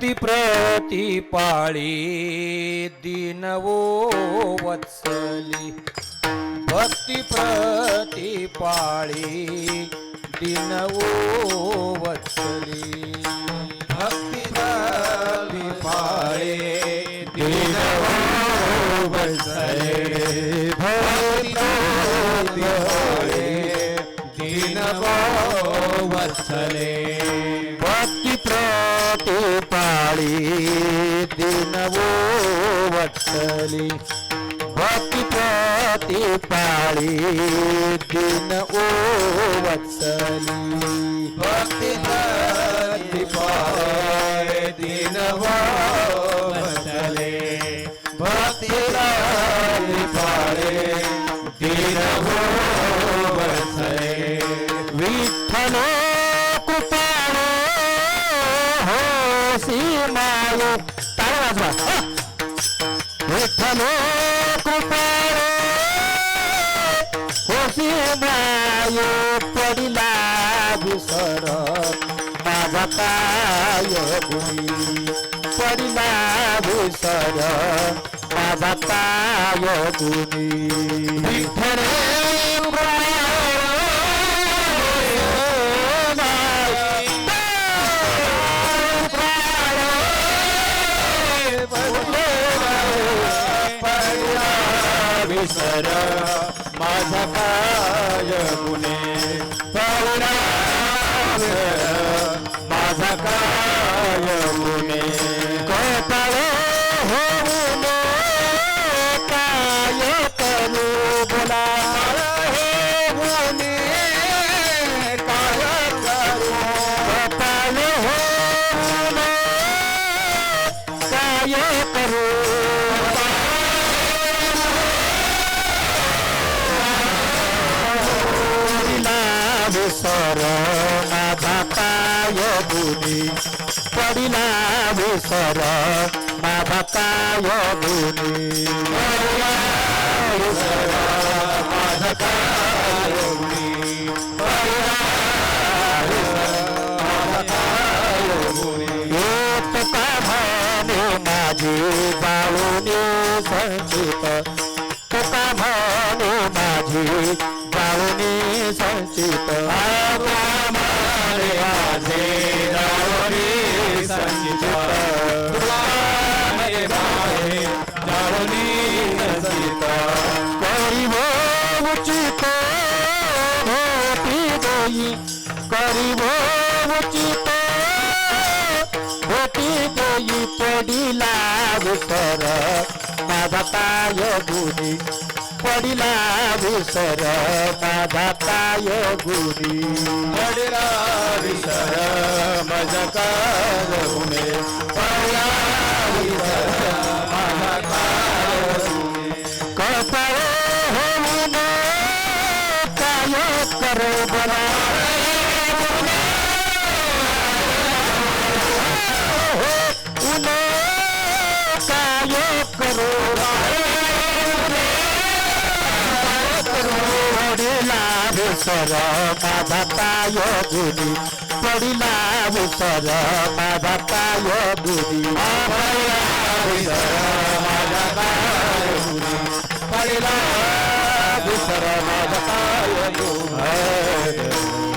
भक्ती प्रतिपाळी दिनवो वत्सली. भक्ती प्रतिपाळी दिनवो वत्सली. भक्ती प्रतिपाळे दिनवो वत्सले. भक्ती प्रतिपाळे दिनवो वत्सले. भक्ती प्रतिपाळी दिनवो वत्सली भक्ती प्रतिपाळी दिन ओ वत्सली भक्ती पाळी दिन वत्सले भक्ती पाळी दिन वत्सले विठ्ठल कृपाळो हो सीमायो टाळा वाजवा विठ्ठल कृपाळो होशी मायो पडिला विसर माझा काय गुणी पडिला विसर माझा विसर माझा काय गुणे. पौरा माझा काय गुणे. कपाळ होऊन काय करू बोला. विसर माझा काय गुणी पडिला विसर माझा काय गुणी विसर एक का म्हणे माझी संचित तुका माझी जाऊनी माझे जाऊनी संचित तुकाने माझे जाऊनी संचित करिव उचित भोटी देई करिव उचित भोटी पडिला माझा पाय गुणी पडिला विसर माझा काय गुरी. पडिला विसर माझा काय गुणे पडिला विसर माझा हो काय कपाळ होऊन काय करे बरा पडिला विसर माझा काय गुणी पडिला विसर माझा काय गुणी विसर माझा काय गुणी